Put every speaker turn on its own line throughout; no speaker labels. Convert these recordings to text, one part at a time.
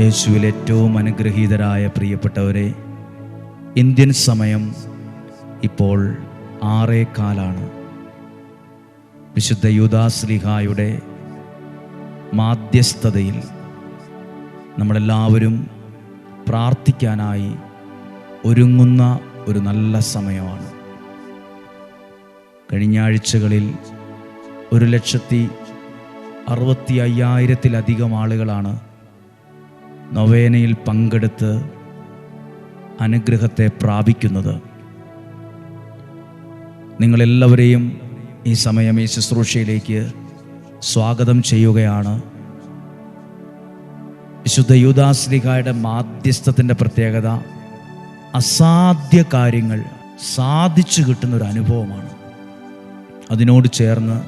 യേശുവിൽ ഏറ്റവും അനുഗ്രഹീതരായ പ്രിയപ്പെട്ടവരെ ഇന്ത്യൻ സമയം ഇപ്പോൾ ആറേ കാലാണ്. വിശുദ്ധ യുദാശ്ലിഹായുടെ മാധ്യസ്ഥതയിൽ നമ്മളെല്ലാവരും പ്രാർത്ഥിക്കാനായി ഒരുങ്ങുന്ന ഒരു നല്ല സമയമാണ്. കഴിഞ്ഞ ആഴ്ചകളിൽ ഒരു ലക്ഷത്തി അറുപത്തി അയ്യായിരത്തിലധികം ആളുകളാണ് നൊവേനയിൽ പങ്കെടുത്ത് അനുഗ്രഹത്തെ പ്രാപിക്കുന്നത്. നിങ്ങളെല്ലാവരെയും ഈ സമയം ഈ ശുശ്രൂഷയിലേക്ക് സ്വാഗതം ചെയ്യുകയാണ്. വിശുദ്ധ യൂദാസ്ലിഹായുടെ മാധ്യസ്ഥത്തിന്റെ പ്രത്യേകത അസാധ്യ കാര്യങ്ങൾ സാധിച്ചു കിട്ടുന്ന ഒരു അനുഭവമാണ്. അതിനോട് ചേർന്ന്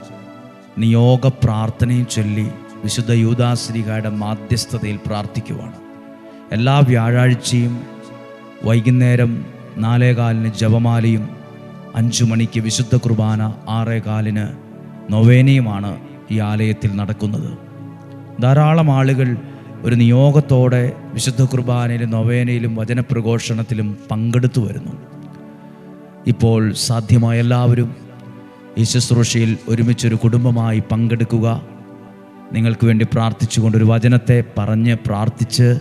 നിയോഗ പ്രാർത്ഥനയും ചൊല്ലി വിശുദ്ധ യൂദാശ്രീകായുടെ മാധ്യസ്ഥതയിൽ പ്രാർത്ഥിക്കുവാണ്. എല്ലാ വ്യാഴാഴ്ചയും വൈകുന്നേരം നാലേകാലിന് ജപമാലയും അഞ്ചു മണിക്ക് വിശുദ്ധ കുർബാന ആറേകാലിന് നൊവേനയുമാണ് ഈ ആലയത്തിൽ നടക്കുന്നത്. ധാരാളം ആളുകൾ ഒരു നിയോഗത്തോടെ വിശുദ്ധ കുർബാനയിലും നൊവേനയിലും വചനപ്രഘോഷണത്തിലും പങ്കെടുത്തു വരുന്നു. ഇപ്പോൾ സാധ്യമായ എല്ലാവരും ഈ ശുശ്രൂഷയിൽ ഒരുമിച്ചൊരു കുടുംബമായി പങ്കെടുക്കുക നിങ്ങൾക്ക് വേണ്ടി പ്രാർത്ഥിച്ചുകൊണ്ട് ഒരു വചനത്തെ പറഞ്ഞ് പ്രാർത്ഥിച്ച്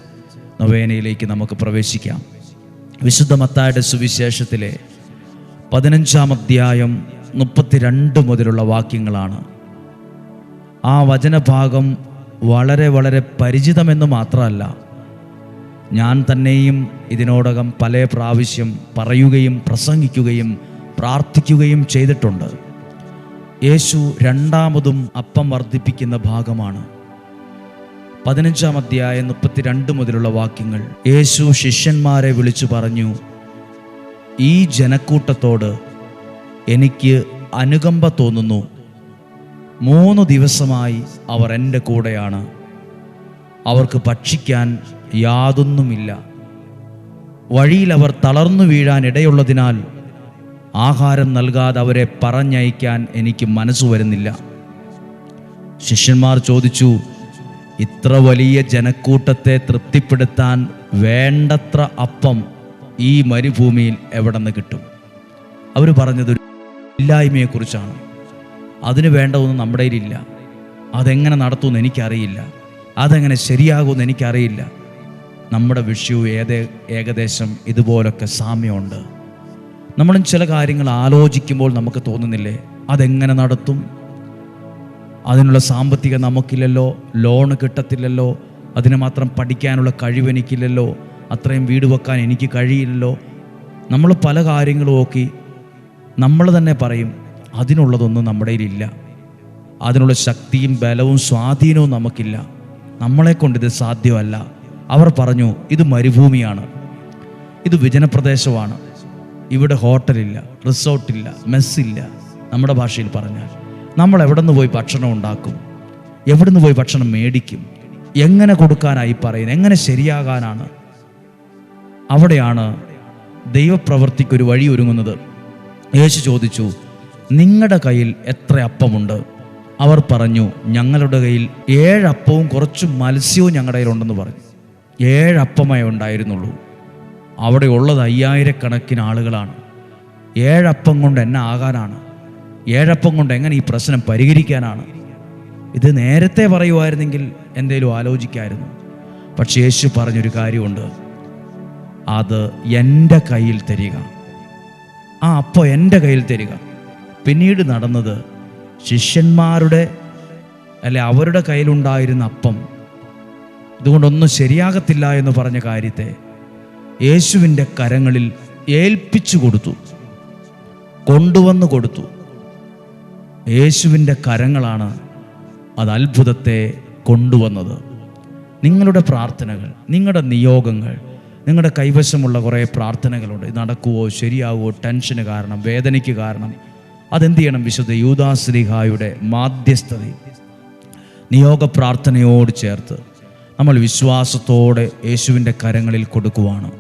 നൊവേനയിലേക്ക് നമുക്ക് പ്രവേശിക്കാം. വിശുദ്ധ മത്തായുടെ സുവിശേഷത്തിലെ പതിനഞ്ചാം അധ്യായം മുപ്പത്തിരണ്ട് മുതലുള്ള വാക്യങ്ങളാണ്. ആ വചനഭാഗം വളരെ വളരെ പരിചിതമെന്ന് മാത്രമല്ല ഞാൻ തന്നെയും ഇതിനോടകം പല പ്രാവശ്യം പറയുകയും പ്രസംഗിക്കുകയും പ്രാർത്ഥിക്കുകയും ചെയ്തിട്ടുണ്ട്. യേശു രണ്ടാമതും അപ്പം വർദ്ധിപ്പിക്കുന്ന ഭാഗമാണ്. പതിനഞ്ചാം അധ്യായം മുപ്പത്തിരണ്ട് മുതലുള്ള വാക്യങ്ങൾ യേശു ശിഷ്യന്മാരെ വിളിച്ചു പറഞ്ഞു ഈ ജനക്കൂട്ടത്തോട് എനിക്ക് അനുകമ്പ തോന്നുന്നു. മൂന്ന് ദിവസമായി അവർ എന്റെ കൂടെയാണ്. അവർക്ക് ഭക്ഷിക്കാൻ യാതൊന്നുമില്ല. വഴിയിൽ അവർ തളർന്നു വീഴാൻ ഇടയുള്ളതിനാൽ ആഹാരം നൽകാതെ അവരെ പറഞ്ഞയക്കാൻ എനിക്ക് മനസ്സ് വരുന്നില്ല. ശിഷ്യന്മാർ ചോദിച്ചു ഇത്ര വലിയ ജനക്കൂട്ടത്തെ തൃപ്തിപ്പെടുത്താൻ വേണ്ടത്ര അപ്പം ഈ മരുഭൂമിയിൽ എവിടെ നിന്ന് കിട്ടും? അവർ പറഞ്ഞത് ഇല്ലായ്മയെക്കുറിച്ചാണ്. അതിന് വേണ്ട ഒന്നും നമ്മുടെ കയ്യിലില്ല. അതെങ്ങനെ നടത്തുമെന്ന് എനിക്കറിയില്ല. അതെങ്ങനെ ശരിയാകുമെന്ന് എനിക്കറിയില്ല. നമ്മുടെ വിഷയവും ഏതേ ഏകദേശം ഇതുപോലൊക്കെ സാമ്യമുണ്ട്. നമ്മളും ചില കാര്യങ്ങൾ ആലോചിക്കുമ്പോൾ നമുക്ക് തോന്നുന്നില്ലേ? അതെങ്ങനെ നടത്തും? അതിനുള്ള സാമ്പത്തിക നമുക്കില്ലല്ലോ ലോണ് കിട്ടത്തില്ലല്ലോ അതിന് മാത്രം പഠിക്കാനുള്ള കഴിവ് എനിക്കില്ലല്ലോ അത്രയും വീട് വെക്കാൻ എനിക്ക് കഴിയില്ലല്ലോ. നമ്മൾ പല കാര്യങ്ങളും നോക്കി നമ്മൾ തന്നെ പറയും അതിനുള്ളതൊന്നും നമ്മുടെ കയ്യിലില്ല. അതിനുള്ള ശക്തിയും ബലവും സ്വാധീനവും നമുക്കില്ല. നമ്മളെ കൊണ്ട് ഇത് സാധ്യമല്ല. അവർ പറഞ്ഞു ഇത് മരുഭൂമിയാണ്. ഇത് വിജനപ്രദേശമാണ്. ഇവിടെ ഹോട്ടലില്ല റിസോർട്ടില്ല മെസ്സില്ല നമ്മുടെ ഭാഷയിൽ പറഞ്ഞാൽ. നമ്മൾ എവിടെ നിന്ന് പോയി ഭക്ഷണം ഉണ്ടാക്കും? എവിടെ നിന്ന് പോയി ഭക്ഷണം മേടിക്കും? എങ്ങനെ കൊടുക്കാനായി പറയുന്നത്? എങ്ങനെ ശരിയാകാനാണ്? അവിടെയാണ് ദൈവപ്രവർത്തിക്കൊരു വഴി ഒരുങ്ങുന്നത്. യേശു ചോദിച്ചു നിങ്ങളുടെ കയ്യിൽ എത്ര അപ്പമുണ്ട്? അവർ പറഞ്ഞു ഞങ്ങളുടെ കയ്യിൽ ഏഴപ്പവും കുറച്ച് മത്സ്യവും ഞങ്ങളുടെ കയ്യിലുണ്ടെന്ന് പറഞ്ഞു. ഏഴപ്പമേ ഉണ്ടായിരുന്നുള്ളൂ. അവിടെ ഉള്ളത് അയ്യായിരക്കണക്കിന് ആളുകളാണ്. ഏഴപ്പം കൊണ്ട് എന്നെ ആകാനാണ്. ഏഴപ്പം കൊണ്ട് എങ്ങനെ ഈ പ്രശ്നം പരിഹരിക്കാനാണ്? ഇത് നേരത്തെ പറയുമായിരുന്നെങ്കിൽ എന്തേലും ആലോചിക്കായിരുന്നു. പക്ഷേ യേശു പറഞ്ഞൊരു കാര്യമുണ്ട്. അത് എന്റെ കയ്യിൽ തരിക. ആ അപ്പോൾ എന്റെ കയ്യിൽ തരിക. പിന്നീട് നടന്നത് ശിഷ്യന്മാരുടെ അല്ലെ അവരുടെ കയ്യിലുണ്ടായിരുന്ന അപ്പം. ഇതുകൊണ്ടൊന്നും ശരിയാകത്തില്ല എന്ന് പറഞ്ഞ കാര്യത്തെ യേശുവിന്റെ കരങ്ങളിൽ ഏൽപ്പിച്ചു കൊടുത്തു കൊണ്ടുവന്നു കൊടുത്തു. യേശുവിന്റെ കരങ്ങളാണ് അത് അത്ഭുതത്തെ കൊണ്ടുവന്നത്. നിങ്ങളുടെ പ്രാർത്ഥനകൾ നിങ്ങളുടെ നിയോഗങ്ങൾ നിങ്ങളുടെ കൈവശമുള്ള കുറേ പ്രാർത്ഥനകളുണ്ട്. നടക്കുവോ ശരിയാവുമോ ടെൻഷന് കാരണം വേദനയ്ക്ക് കാരണം അതെന്ത് ചെയ്യണം? വിശുദ്ധ യൂദാശ്രീഹായുടെ മാധ്യസ്ഥതയിൽ. നിയോഗ പ്രാർത്ഥനയോട് ചേർത്ത് നമ്മൾ വിശ്വാസത്തോടെ യേശുവിന്റെ കരങ്ങളിൽ കൊടുക്കുവാണ്.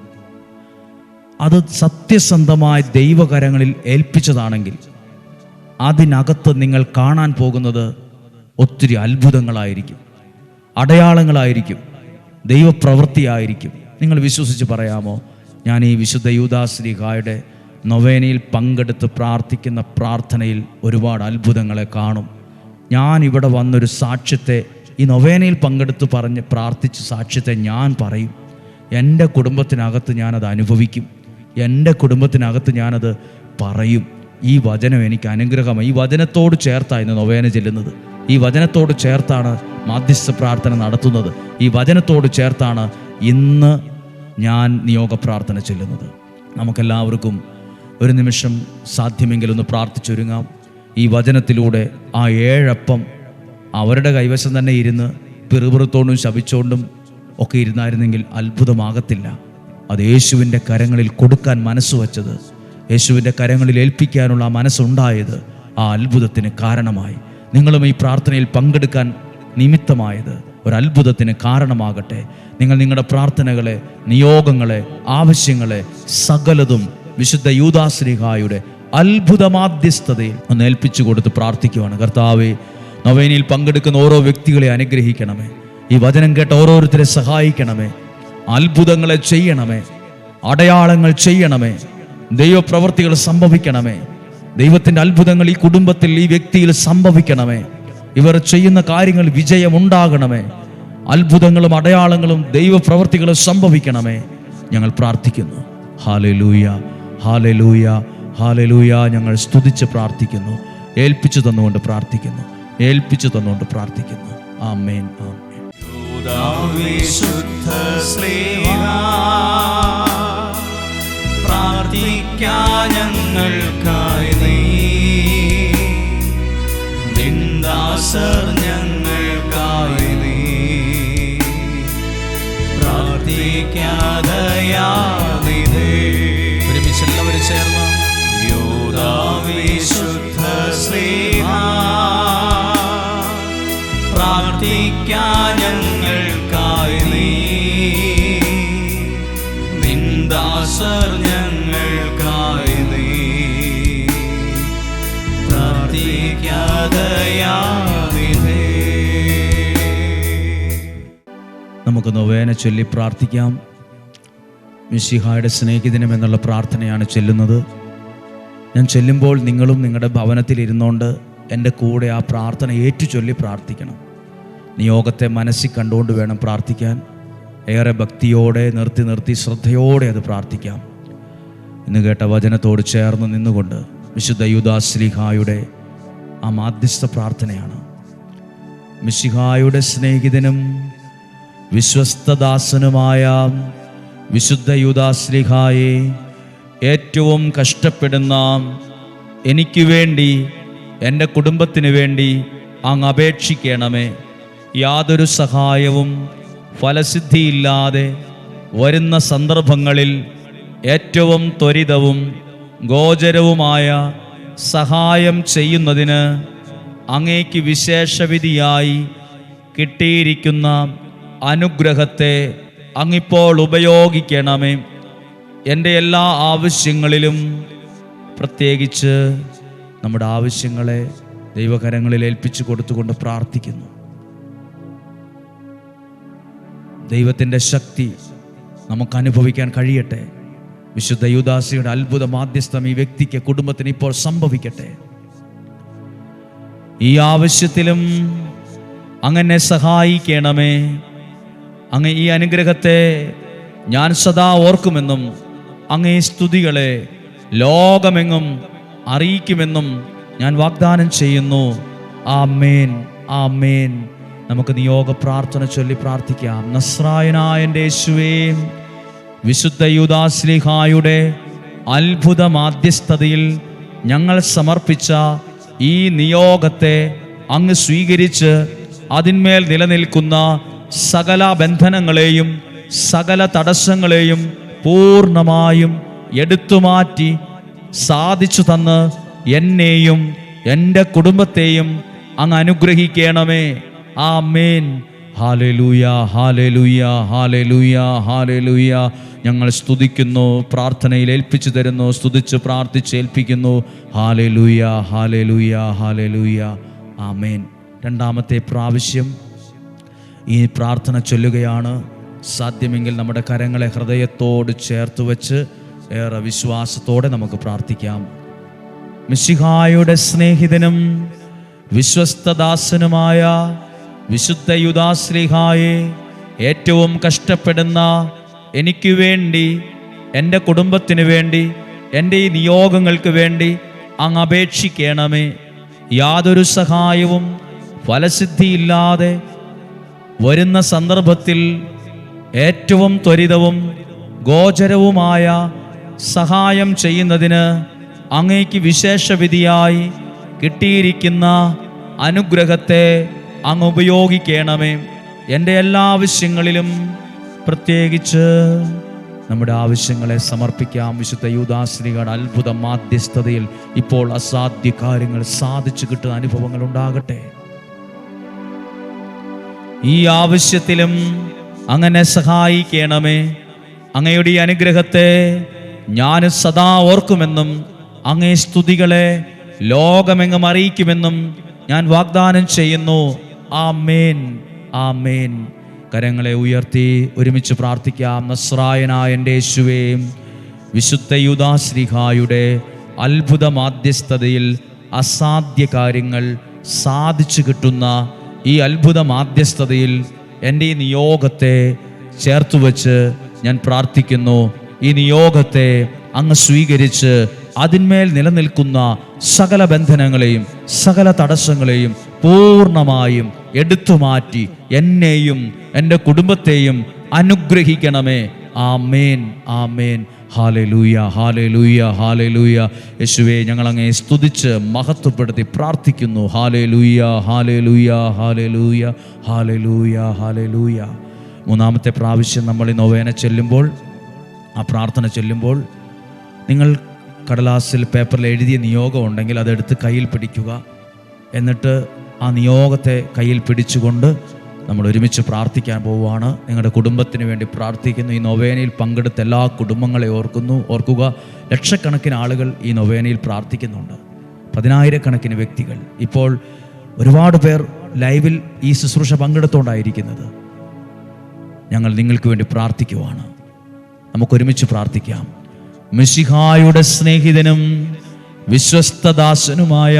അത് സത്യസന്ധമായ ദൈവകരങ്ങളിൽ ഏൽപ്പിച്ചതാണെങ്കിൽ അതിനകത്ത് നിങ്ങൾ കാണാൻ പോകുന്നത് ഒത്തിരി അത്ഭുതങ്ങളായിരിക്കും. അടയാളങ്ങളായിരിക്കും. ദൈവപ്രവൃത്തിയായിരിക്കും. നിങ്ങൾ വിശ്വസിച്ച് പറയാമോ? ഞാൻ ഈ വിശുദ്ധ യൂദാശ്രീഹായുടെ നൊവേനയിൽ പങ്കെടുത്ത് പ്രാർത്ഥിക്കുന്ന പ്രാർത്ഥനയിൽ ഒരുപാട് അത്ഭുതങ്ങളെ കാണും. ഞാൻ ഇവിടെ വന്നൊരു സാക്ഷ്യത്തെ ഈ നൊവേനയിൽ പങ്കെടുത്ത് പറഞ്ഞ് പ്രാർത്ഥിച്ച സാക്ഷ്യത്തെ ഞാൻ പറയും. എന്റെ കുടുംബത്തിനകത്ത് ഞാനത് അനുഭവിക്കും. എന്റെ കുടുംബത്തിനകത്ത് ഞാനത് പറയും. ഈ വചനം എനിക്ക് അനുഗ്രഹമായി. ഈ വചനത്തോട് ചേർത്താണ് നൊവേന ചെല്ലുന്നത്. ഈ വചനത്തോട് ചേർത്താണ് മാധ്യസ്ഥ പ്രാർത്ഥന നടത്തുന്നത്. ഈ വചനത്തോട് ചേർത്താണ് ഇന്ന് ഞാൻ നിയോഗ പ്രാർത്ഥന ചെല്ലുന്നത്. നമുക്കെല്ലാവർക്കും ഒരു നിമിഷം സാധ്യമെങ്കിൽ ഒന്ന് പ്രാർത്ഥിച്ചൊരുങ്ങാം. ഈ വചനത്തിലൂടെ ആ ഏഴപ്പം അവരുടെ കൈവശം തന്നെ ഇരുന്ന് പിറുപിറുത്തോണ്ടും ശപിച്ചോണ്ടും ഒക്കെ ഇരുന്നായിരുന്നെങ്കിൽ അത്ഭുതമാകത്തില്ല. അത് യേശുവിന്റെ കരങ്ങളിൽ കൊടുക്കാൻ മനസ്സ് വച്ചത്. യേശുവിന്റെ കരങ്ങളിൽ ഏൽപ്പിക്കാനുള്ള മനസ്സുണ്ടായത് ആ അത്ഭുതത്തിന് കാരണമായി. നിങ്ങളും ഈ പ്രാർത്ഥനയിൽ പങ്കെടുക്കാൻ നിമിത്തമായത് ഒരു അത്ഭുതത്തിന് കാരണമാകട്ടെ. നിങ്ങൾ നിങ്ങളുടെ പ്രാർത്ഥനകളെ നിയോഗങ്ങളെ ആവശ്യങ്ങളെ സകലതും വിശുദ്ധ യൂദാശ്രീഹായുടെ അത്ഭുതമാധ്യസ്ഥതയിൽ ഒന്ന് ഏൽപ്പിച്ചു കൊടുത്ത് പ്രാർത്ഥിക്കുവാണ്. കർത്താവെ നൊവേനിയിൽ പങ്കെടുക്കുന്ന ഓരോ വ്യക്തികളെ അനുഗ്രഹിക്കണമേ. ഈ വചനം കേട്ട ഓരോരുത്തരെ സഹായിക്കണമേ. അത്ഭുതങ്ങളെ ചെയ്യണമേ. അടയാളങ്ങൾ ചെയ്യണമേ. ദൈവപ്രവർത്തികൾ സംഭവിക്കണമേ. ദൈവത്തിന്റെ അത്ഭുതങ്ങൾ ഈ കുടുംബത്തിൽ ഈ വ്യക്തിയിൽ സംഭവിക്കണമേ. ഇവർ ചെയ്യുന്ന കാര്യങ്ങൾ വിജയമുണ്ടാകണമേ. അത്ഭുതങ്ങളും അടയാളങ്ങളും ദൈവപ്രവർത്തികളും സംഭവിക്കണമേ. ഞങ്ങൾ പ്രാർത്ഥിക്കുന്നു. Hallelujah hallelujah hallelujah. ഞങ്ങൾ സ്തുതിച്ച് പ്രാർത്ഥിക്കുന്നു. ഏൽപ്പിച്ചു തന്നുകൊണ്ട് പ്രാർത്ഥിക്കുന്നു. ഏൽപ്പിച്ചു തന്നുകൊണ്ട് പ്രാർത്ഥിക്കുന്നു. ആമേൻ ആമേൻ.
വിശുദ്ധ ശ്രീഹ പ്രാർത്ഥിക്കാ ഞങ്ങൾക്കായി നീ. നിന്ദാസർ ഞങ്ങൾക്കായി നീ. പ്രാർത്ഥിക്കാതയാതിതേ
നൊവേന ചൊല്ലി പ്രാർത്ഥിക്കാം. മിശിഹായുടെ സ്നേഹിതനം എന്നുള്ള പ്രാർത്ഥനയാണ് ചെല്ലുന്നത്. ഞാൻ ചെല്ലുമ്പോൾ നിങ്ങളും നിങ്ങളുടെ ഭവനത്തിൽ ഇരുന്നുകൊണ്ട് എന്റെ കൂടെ ആ പ്രാർത്ഥന ഏറ്റു ചൊല്ലി പ്രാർത്ഥിക്കണം. നിയോഗത്തെ മനസ്സിൽ കണ്ടുകൊണ്ട് വേണം പ്രാർത്ഥിക്കാൻ. ഏറെ ഭക്തിയോടെ നിർത്തി നിർത്തി ശ്രദ്ധയോടെ അത് പ്രാർത്ഥിക്കാം. ഇന്ന് കേട്ട വചനത്തോട് ചേർന്ന് നിന്നുകൊണ്ട് വിശുദ്ധ യുദാശ്രീഹായുടെ ആ മാധ്യസ്ഥ പ്രാർത്ഥനയാണ്. മിശിഹായുടെ സ്നേഹിതനും വിശ്വസ്തദാസനുമായ വിശുദ്ധ യുദാശ്ലിഹായെ ഏറ്റവും കഷ്ടപ്പെടുന്ന എനിക്ക് വേണ്ടി എന്റെ കുടുംബത്തിന് വേണ്ടി അങ്ങ് അപേക്ഷിക്കണമേ. യാതൊരു സഹായവും ഫലസിദ്ധിയില്ലാതെ വരുന്ന സന്ദർഭങ്ങളിൽ ഏറ്റവും ത്വരിതവും ഗോചരവുമായ സഹായം ചെയ്യുന്നതിന് അങ്ങേക്ക് വിശേഷവിധിയായി കിട്ടിയിരിക്കുന്ന അനുഗ്രഹത്തെ അങ്ങിപ്പോൾ ഉപയോഗിക്കണമേ. എന്റെ എല്ലാ ആവശ്യങ്ങളിലും പ്രത്യേകിച്ച് നമ്മുടെ ആവശ്യങ്ങളെ ദൈവകരങ്ങളിൽ ഏൽപ്പിച്ചു കൊടുത്തുകൊണ്ട് പ്രാർത്ഥിക്കുന്നു. ദൈവത്തിന്റെ ശക്തി നമുക്ക് അനുഭവിക്കാൻ കഴിയട്ടെ. വിശുദ്ധ യുദാസിയുടെ അത്ഭുത മാധ്യസ്ഥം ഈ വ്യക്തിക്ക് കുടുംബത്തിന് ഇപ്പോൾ സംഭവിക്കട്ടെ. ഈ ആവശ്യത്തിലും അങ്ങനെ സഹായിക്കണമേ. അങ്ങ് ഈ അനുഗ്രഹത്തെ ഞാൻ സദാ ഓർക്കുമെന്നും അങ്ങേ സ്തുതികളെ ലോകമെങ്ങും അറിയിക്കുമെന്നും ഞാൻ വാഗ്ദാനം ചെയ്യുന്നു. ആ മേൻ ആ മേൻ നമുക്ക് നിയോഗ പ്രാർത്ഥന ചൊല്ലി പ്രാർത്ഥിക്കാം. നസ്രായനായ എന്റെ യേശുവേ വിശുദ്ധ യുദാശ്ലിഹായുടെ അത്ഭുത മാധ്യസ്ഥതയിൽ ഞങ്ങൾ സമർപ്പിച്ച ഈ നിയോഗത്തെ അങ്ങ് സ്വീകരിച്ച് അതിന്മേൽ നിലനിൽക്കുന്ന സകല ബന്ധനങ്ങളെയും സകല തടസ്സങ്ങളെയും പൂർണമായും എടുത്തുമാറ്റി സാധിച്ചു തന്ന് എന്നെയും എന്റെ കുടുംബത്തെയും അങ്ങ് അനുഗ്രഹിക്കണമേ. Amen hallelujah hallelujah hallelujah hallelujah ഞങ്ങൾ സ്തുതിക്കുന്നു പ്രാർത്ഥനയിൽ ഏൽപ്പിച്ചു തരുന്നു സ്തുതിച്ച് പ്രാർത്ഥിച്ച് ഏൽപ്പിക്കുന്നു. Hallelujah hallelujah hallelujah amen. രണ്ടാമത്തെ പ്രാവശ്യം ഈ പ്രാർത്ഥന ചൊല്ലുകയാണ്. സാധ്യമെങ്കിൽ നമ്മുടെ കരങ്ങളെ ഹൃദയത്തോട് ചേർത്ത് വെച്ച് ഏറെ വിശ്വാസത്തോടെ നമുക്ക് പ്രാർത്ഥിക്കാം. മിശിഹായുടെ സ്നേഹിതനും വിശ്വസ്തദാസനുമായ വിശുദ്ധ യുദാശ്രീഹായെ ഏറ്റവും കഷ്ടപ്പെടുന്ന എനിക്ക് വേണ്ടി എന്റെ കുടുംബത്തിന് വേണ്ടി എന്റെ ഈ നിയോഗങ്ങൾക്ക് വേണ്ടി അങ്ങ് അപേക്ഷിക്കണമേ. യാതൊരു സഹായവും ഫലസിദ്ധിയില്ലാതെ വരുന്ന സന്ദർഭത്തിൽ ഏറ്റവും ത്വരിതവും ഗോചരവുമായ സഹായം ചെയ്യുന്നതിന് അങ്ങേക്ക് വിശേഷവിധിയായി കിട്ടിയിരിക്കുന്ന അനുഗ്രഹത്തെ അങ്ങ് ഉപയോഗിക്കണമേ. എന്റെ എല്ലാ ആവശ്യങ്ങളിലും പ്രത്യേകിച്ച് നമ്മുടെ ആവശ്യങ്ങളെ സമർപ്പിക്കാം. വിശുദ്ധ യൂദാശ്രീകളുടെ അത്ഭുത മാധ്യസ്ഥതയിൽ ഇപ്പോൾ അസാധ്യ കാര്യങ്ങൾ സാധിച്ചു കിട്ടുന്ന അനുഭവങ്ങൾ ഉണ്ടാകട്ടെ. ഈ ആവശ്യത്തിലും അങ്ങനെ സഹായിക്കണമേ. അങ്ങയുടെ ഈ അനുഗ്രഹത്തെ ഞാൻ സദാ ഓർക്കുമെന്നും അങ്ങേ സ്തുതികളെ ലോകമെങ്ങും അറിയിക്കുമെന്നും ഞാൻ വാഗ്ദാനം ചെയ്യുന്നു. ആ മേൻ ആ മേൻ കരങ്ങളെ ഉയർത്തി ഒരുമിച്ച് പ്രാർത്ഥിക്കാം. നസ്രായനായ എന്റെ യേശുവേയും വിശുദ്ധ യുദാശ്രീഹായുടെ അത്ഭുത മാധ്യസ്ഥതയിൽ അസാധ്യ കാര്യങ്ങൾ സാധിച്ചു കിട്ടുന്ന ഈ അത്ഭുത മാധ്യസ്ഥതയിൽ എന്റെ ഈ നിയോഗത്തെ ചേർത്ത് വച്ച് ഞാൻ പ്രാർത്ഥിക്കുന്നു. ഈ നിയോഗത്തെ അങ്ങ് സ്വീകരിച്ച് അതിന്മേൽ നിലനിൽക്കുന്ന സകല ബന്ധനങ്ങളെയും സകല തടസ്സങ്ങളെയും പൂർണമായും എടുത്തു മാറ്റി എന്നെയും എന്റെ കുടുംബത്തെയും അനുഗ്രഹിക്കണമേ. ആ amen amen. Hallelujah hallelujah hallelujah. യേശുവെ ഞങ്ങൾ അങ്ങേ സ്തുതിച്ച് മഹത്വപ്പെടുത്തി പ്രാർത്ഥിക്കുന്നു. Hallelujah hallelujah hallelujah hallelujah hallelujah. മൂന്നാമത്തെ പ്രാവശ്യം നമ്മൾ ഈ നൊവേന ചെല്ലുമ്പോൾ ആ പ്രാർത്ഥന ചെല്ലുമ്പോൾ നിങ്ങൾ കടലാസിൽ പേപ്പറിൽ എഴുതിയ നിയോഗം ഉണ്ടെങ്കിൽ അതെടുത്ത് കയ്യിൽ പിടിക്കുക. എന്നിട്ട് ആ നിയോഗത്തെ കയ്യിൽ പിടിച്ചുകൊണ്ട് നമ്മൾ ഒരുമിച്ച് പ്രാർത്ഥിക്കാൻ പോവുകയാണ്. നിങ്ങളുടെ കുടുംബത്തിന് വേണ്ടി പ്രാർത്ഥിക്കുന്നു. ഈ നൊവേനയിൽ പങ്കെടുത്ത എല്ലാ കുടുംബങ്ങളെ ഓർക്കുന്നു. ഓർക്കുക ലക്ഷക്കണക്കിന് ആളുകൾ ഈ നൊവേനയിൽ പ്രാർത്ഥിക്കുന്നുണ്ട്. പതിനായിരക്കണക്കിന് വ്യക്തികൾ. ഇപ്പോൾ ഒരുപാട് പേർ ലൈവിൽ ഈ ശുശ്രൂഷ പങ്കെടുത്തുകൊണ്ടായിരിക്കുന്നത് ഞങ്ങൾ നിങ്ങൾക്ക് വേണ്ടി പ്രാർത്ഥിക്കുവാണ്. നമുക്കൊരുമിച്ച് പ്രാർത്ഥിക്കാം. മിശിഹായുടെ സ്നേഹിതനും വിശ്വസ്തദാസനുമായ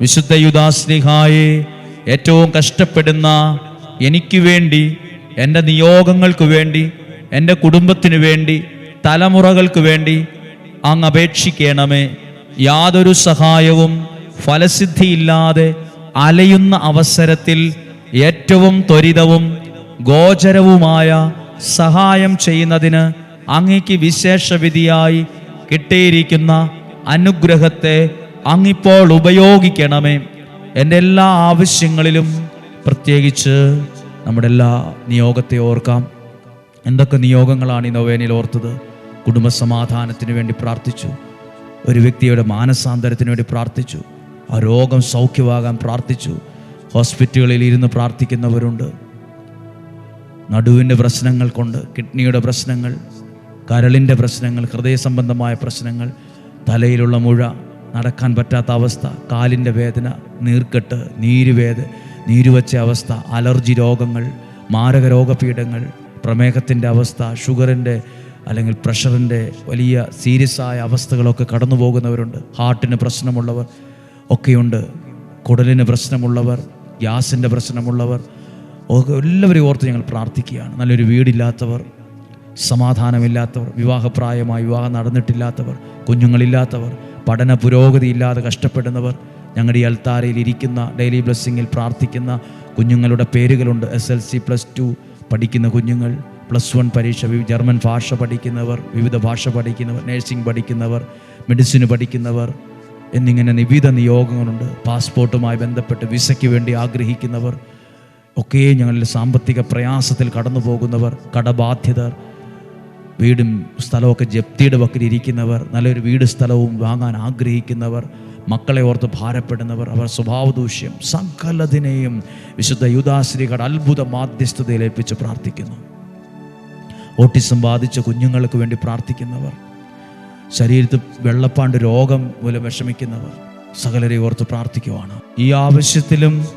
വിശുദ്ധ യുദാസ്ലിഹായെ ഏറ്റവും കഷ്ടപ്പെടുന്ന എനിക്ക് വേണ്ടി എന്റെ നിയോഗങ്ങൾക്ക് വേണ്ടി എന്റെ കുടുംബത്തിന് വേണ്ടി തലമുറകൾക്ക് വേണ്ടി അങ്ങ് അപേക്ഷിക്കണമേ. യാതൊരു സഹായവും ഫലസിദ്ധിയില്ലാതെ അലയുന്ന അവസരത്തിൽ ഏറ്റവും ത്വരിതവും ഗോചരവുമായ സഹായം ചെയ്യുന്നതിന് അങ്ങയ്ക്ക് വിശേഷവിധിയായി കിട്ടിയിരിക്കുന്ന അനുഗ്രഹത്തെ അങ്ങിപ്പോൾ ഉപയോഗിക്കണമേ. എന്റെ എല്ലാ ആവശ്യങ്ങളിലും പ്രത്യേകിച്ച് നമ്മുടെ എല്ലാ നിയോഗത്തെ ഓർക്കാം. എന്തൊക്കെ നിയോഗങ്ങളാണ് ഈ നൊവേനയിൽ ഓർത്തത്? കുടുംബസമാധാനത്തിന് വേണ്ടി പ്രാർത്ഥിച്ചു. ഒരു വ്യക്തിയുടെ മാനസാന്തരത്തിന് വേണ്ടി പ്രാർത്ഥിച്ചു. ആ രോഗം സൗഖ്യമാകാൻ പ്രാർത്ഥിച്ചു. ഹോസ്പിറ്റലുകളിൽ ഇരുന്ന് പ്രാർത്ഥിക്കുന്നവരുണ്ട്. നടുവിന്റെ പ്രശ്നങ്ങൾ കൊണ്ട് കിഡ്നിയുടെ പ്രശ്നങ്ങൾ കരളിന്റെ പ്രശ്നങ്ങൾ ഹൃദയ സംബന്ധമായ പ്രശ്നങ്ങൾ തലയിലുള്ള മുഴ നടക്കാൻ പറ്റാത്ത അവസ്ഥ കാലിന്റെ വേദന നീർക്കെട്ട് നീരുവേദ നീരുവച്ച അവസ്ഥ അലർജി രോഗങ്ങൾ മാരക രോഗപീഠങ്ങൾ പ്രമേഹത്തിന്റെ അവസ്ഥ ഷുഗറിന്റെ അല്ലെങ്കിൽ പ്രഷറിന്റെ വലിയ സീരിയസ് ആയ അവസ്ഥകളൊക്കെ കടന്നു പോകുന്നവരുണ്ട് ഹാർട്ടിന് പ്രശ്നമുള്ളവർ ഒക്കെയുണ്ട്. കുടലിന് പ്രശ്നമുള്ളവർ ഗ്യാസിന്റെ പ്രശ്നമുള്ളവർ ഒക്കെ എല്ലാവരെയും ഓർത്ത് ഞങ്ങൾ പ്രാർത്ഥിക്കുകയാണ്. നല്ലൊരു വീടില്ലാത്തവർ സമാധാനമില്ലാത്തവർ വിവാഹപ്രായമായി വിവാഹം നടന്നിട്ടില്ലാത്തവർ കുഞ്ഞുങ്ങളില്ലാത്തവർ പഠന പുരോഗതി ഇല്ലാതെ കഷ്ടപ്പെടുന്നവർ ഞങ്ങളുടെ ഈ അൽത്താരയിൽ ഇരിക്കുന്ന ഡെയിലി ബ്ലെസ്സിങ്ങിൽ പ്രാർത്ഥിക്കുന്ന കുഞ്ഞുങ്ങളുടെ പേരുകളുണ്ട്. S L C plus two പഠിക്കുന്ന കുഞ്ഞുങ്ങൾ പ്ലസ് വൺ പരീക്ഷ ജർമ്മൻ ഭാഷ പഠിക്കുന്നവർ വിവിധ ഭാഷ പഠിക്കുന്നവർ നഴ്സിംഗ് പഠിക്കുന്നവർ മെഡിസിന് പഠിക്കുന്നവർ എന്നിങ്ങനെ വിവിധ നിയോഗങ്ങളുണ്ട്. പാസ്പോർട്ടുമായി ബന്ധപ്പെട്ട് വിസയ്ക്ക് വേണ്ടി ആഗ്രഹിക്കുന്നവർ ഒക്കെ ഞങ്ങളുടെ സാമ്പത്തിക പ്രയാസത്തിൽ കടന്നു പോകുന്നവർ കടബാധ്യതർ വീടും സ്ഥലമൊക്കെ ജപ്തിയുടെ വക്കിലിരിക്കുന്നവർ നല്ലൊരു വീട് സ്ഥലവും വാങ്ങാൻ ആഗ്രഹിക്കുന്നവർ മക്കളെ ഓർത്ത് ഭാരപ്പെടുന്നവർ അവർ സ്വഭാവദൂഷ്യം സകലതിനെയും വിശുദ്ധ യുദാശ്രീകളുടെ അത്ഭുത മാധ്യസ്ഥതയിൽ ഏൽപ്പിച്ച് പ്രാർത്ഥിക്കുന്നു. ഓട്ടിസം ബാധിച്ച കുഞ്ഞുങ്ങൾക്ക് വേണ്ടി പ്രാർത്ഥിക്കുന്നവർ ശരീരത്തിൽ വെള്ളപ്പാണ്ട് രോഗം മൂലം വിഷമിക്കുന്നവർ സകലരെ ഓർത്ത് പ്രാർത്ഥിക്കുവാണ്. ഈ ആവശ്യത്തിലും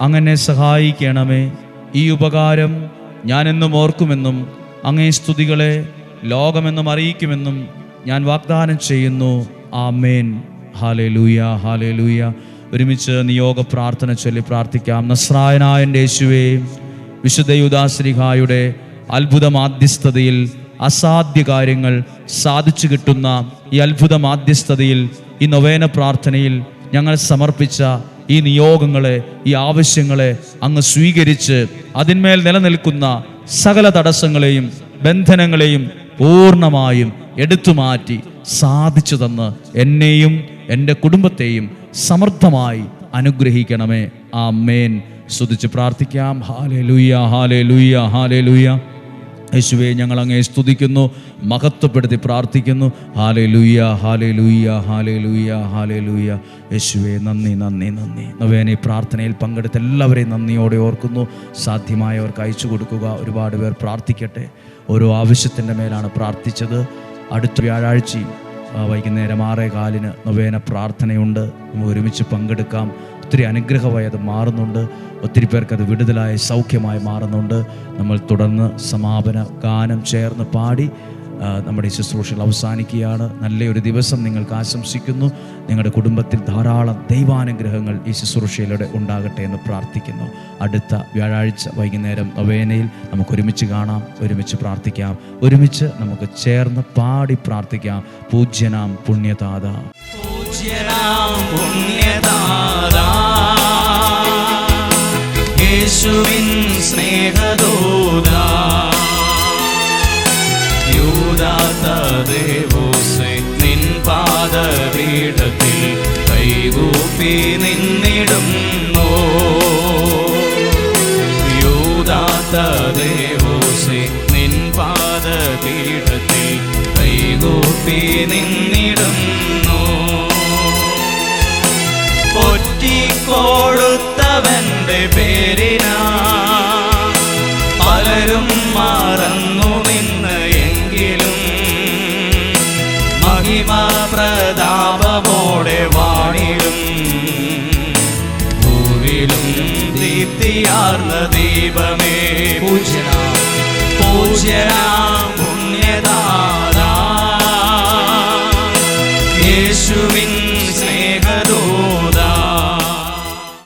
അങ്ങനെ സഹായിക്കണമേ. ഈ ഉപകാരം ഞാനെന്നും ഓർക്കുമെന്നും അങ്ങേ സ്തുതികളെ ലോകമെന്നും അറിയിക്കുമെന്നും ഞാൻ വാഗ്ദാനം ചെയ്യുന്നു. ആമേൻ. ഹാലേ ലൂയ ഹാലേ ലൂയ ഒരുമിച്ച് നിയോഗ പ്രാർത്ഥന ചൊല്ലി പ്രാർത്ഥിക്കാം. നസ്രായനായ യേശുവേയും യേശുവേ വിശുദ്ധ യുദാശ്രീഹായുടെ അത്ഭുത മാധ്യസ്ഥതയിൽ അസാധ്യ കാര്യങ്ങൾ സാധിച്ചു കിട്ടുന്ന ഈ അത്ഭുത മാധ്യസ്ഥതയിൽ ഈ നൊവേന പ്രാർത്ഥനയിൽ ഞങ്ങൾ സമർപ്പിച്ച ഈ നിയോഗങ്ങളെ ഈ ആവശ്യങ്ങളെ അങ്ങ് സ്വീകരിച്ച് അതിന്മേൽ നിലനിൽക്കുന്ന സകല തടസ്സങ്ങളെയും ബന്ധനങ്ങളെയും പൂർണമായും എടുത്തു മാറ്റി സാധിച്ചു തന്ന് എന്നെയും എന്റെ കുടുംബത്തെയും സമർത്ഥമായി അനുഗ്രഹിക്കണമേ. ആ മേൻ സ്തുതിച്ച് പ്രാർത്ഥിക്കാം. ഹാലേ ലൂയ ഹാലേ ലൂയ ഹാലേ ലൂയ യേശുവെ ഞങ്ങൾ അങ്ങേ സ്തുതിക്കുന്നു മഹത്വപ്പെടുത്തി പ്രാർത്ഥിക്കുന്നു. ഹാലേ ലൂയ ഹാലേ ലൂയ ഹാലേ ലൂയ ഹാലേ ലൂയ യേശുവെ നന്ദി നന്ദി നന്ദി. നവേനെ ഈ പ്രാർത്ഥനയിൽ പങ്കെടുത്ത എല്ലാവരെയും നന്ദിയോടെ ഓർക്കുന്നു. സാധ്യമായവർക്ക് അയച്ചു കൊടുക്കുക. ഒരുപാട് പേർ പ്രാർത്ഥിക്കട്ടെ. ഓരോ ആവശ്യത്തിന്റെ മേലാണ് പ്രാർത്ഥിച്ചത്. അടുത്ത വ്യാഴാഴ്ചയും വൈകുന്നേരം ആറേ കാലിന് നവേന പ്രാർത്ഥനയുണ്ട്. നമുക്ക് ഒരുമിച്ച് പങ്കെടുക്കാം. ഒത്തിരി അനുഗ്രഹമായി അത് മാറുന്നുണ്ട്. ഒത്തിരി പേർക്ക് അത് വിടുതലായി സൗഖ്യമായി മാറുന്നുണ്ട്. നമ്മൾ തുടർന്ന് സമാപന ഗാനം ചേർന്ന് പാടി നമ്മുടെ ശുശ്രൂഷകൾ അവസാനിക്കുകയാണ്. നല്ലൊരു ദിവസം നിങ്ങൾക്ക് ആശംസിക്കുന്നു. നിങ്ങളുടെ കുടുംബത്തിൽ ധാരാളം ദൈവാനുഗ്രഹങ്ങൾ ഈ ശുശ്രൂഷയിലൂടെ ഉണ്ടാകട്ടെ എന്ന് പ്രാർത്ഥിക്കുന്നു. അടുത്ത വ്യാഴാഴ്ച വൈകുന്നേരം നവേനയിൽ നമുക്ക് ഒരുമിച്ച് കാണാം ഒരുമിച്ച് പ്രാർത്ഥിക്കാം ഒരുമിച്ച് നമുക്ക് ചേർന്ന് പാടി പ്രാർത്ഥിക്കാം. പൂജ്യനാം പുണ്യതാത
പൂജ്യനാം പുണ്യതാരാ യേശുവിൻ സ്നേഹദൂതാ. യൂദാതദേവോസെ നിൻ പാദപീഠത്തിൽ കൈകൂപ്പി നിന്നിടുന്നു. യൂദാതദേവോസെ നിൻ പാദപീഠത്തിൽ കൈകൂപ്പി നിന്നിടുന്നു. ദീപമേ. പൂജന പൂജന